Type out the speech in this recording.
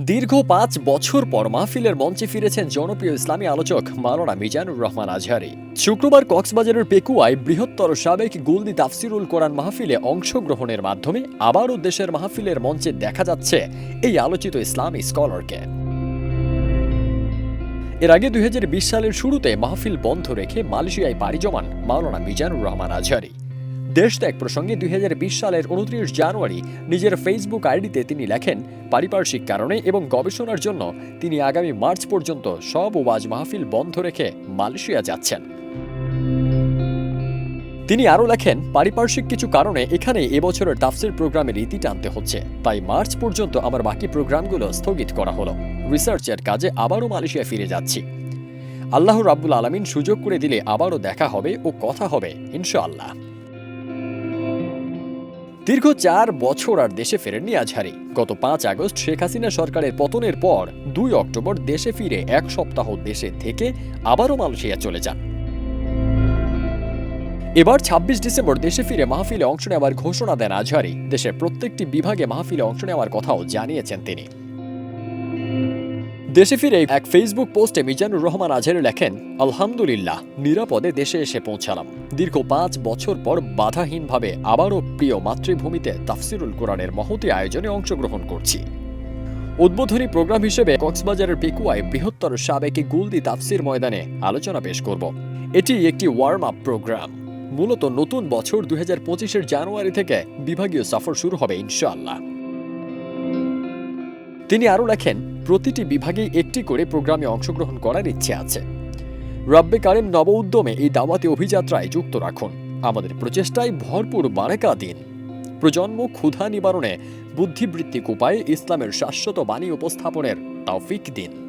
দীর্ঘ পাঁচ বছর পর মাহফিলের মঞ্চে ফিরেছেন জনপ্রিয় ইসলামী আলোচক মাওলানা মিজানুর রহমান আজহারি। শুক্রবার কক্সবাজারের পেকুয়ায় বৃহত্তর সাবেক গুলদি তাফসিরুল কোরআন মাহফিলে অংশগ্রহণের মাধ্যমে আবারও দেশের মাহফিলের মঞ্চে দেখা যাচ্ছে এই আলোচিত ইসলামী স্কলারকে। এর আগে দুই হাজার বিশ সালের শুরুতে মাহফিল বন্ধ রেখে মালয়েশিয়ায় পাড়ি জমান মাওলানা মিজানুর রহমান আজহারি। দেশ ত্যাগ প্রসঙ্গে দুই হাজার বিশ সালের উনত্রিশ জানুয়ারি নিজের ফেসবুক আইডিতে তিনি লেখেন, পারিপার্শ্বিক কারণে এবং গবেষণার জন্য তিনি আগামী মার্চ পর্যন্ত সব ওয়াজ মাহফিল বন্ধ রেখে মালয়েশিয়া যাচ্ছেন। তিনি আরও লেখেন, পারিপার্শ্বিক কিছু কারণে এখানে এবছরের তাফসির প্রোগ্রামের ইতি টানতে হচ্ছে। তাই মার্চ পর্যন্ত আমার বাকি প্রোগ্রামগুলো স্থগিত করা হলো। রিসার্চের কাজে আবারও মালয়েশিয়া ফিরে যাচ্ছি। আল্লাহ রাব্বুল আলামিন সুযোগ করে দিলে আবারও দেখা হবে ও কথা হবে, ইনশাআল্লাহ। দীর্ঘ চার বছর আর দেশে ফেরেননি আজহারি। গত পাঁচ আগস্ট শেখ হাসিনা সরকারের পতনের পর দুই অক্টোবর দেশে ফিরে এক সপ্তাহ দেশে থেকে আবারও মালয়েশিয়া চলে যান। এবার ছাব্বিশ ডিসেম্বর দেশে ফিরে মাহফিলে অংশ নেওয়ার ঘোষণা দেন আজহারি। দেশের প্রত্যেকটি বিভাগে মাহফিলে অংশ নেওয়ার কথাও জানিয়েছেন তিনি। দেশে ফিরে এক ফেসবুক পোস্টে মিজানুর রহমান আজহারি লেখেন, আলহামদুলিল্লাহ, নিরাপদে দেশে এসে পৌঁছালাম। দীর্ঘ পাঁচ বছর পর বাধাহীনভাবে আবারও প্রিয় মাতৃভূমিতে তাফসিরুল কোরআনের মহতি আয়োজনে অংশগ্রহণ করছি। উদ্বোধনী প্রোগ্রাম হিসেবে কক্সবাজারের পেকুয়ায় বৃহত্তর সাবেকি গুলদি তাফসির ময়দানে আলোচনা পেশ করব। এটি একটি ওয়ার্ম আপ প্রোগ্রাম। মূলত নতুন বছর দুই হাজার পঁচিশের জানুয়ারি থেকে বিভাগীয় সফর শুরু হবে, ইনশাআল্লাহ। তিনি আরও লেখেন প্রতিটি বিভাগেই একটি করে প্রোগ্রামে অংশগ্রহণ করার ইচ্ছে আছে। রব্বে কারেম নব উদ্যমে এই দাওয়াতি অভিযাত্রায় যুক্ত রাখুন। আমাদের প্রচেষ্টায় ভরপুর বারেকা দিন। প্রজন্ম ক্ষুধা নিবারণে, বুদ্ধিবৃত্তিক উপায়ে ইসলামের শাশ্বত বাণী উপস্থাপনের তৌফিক দিন।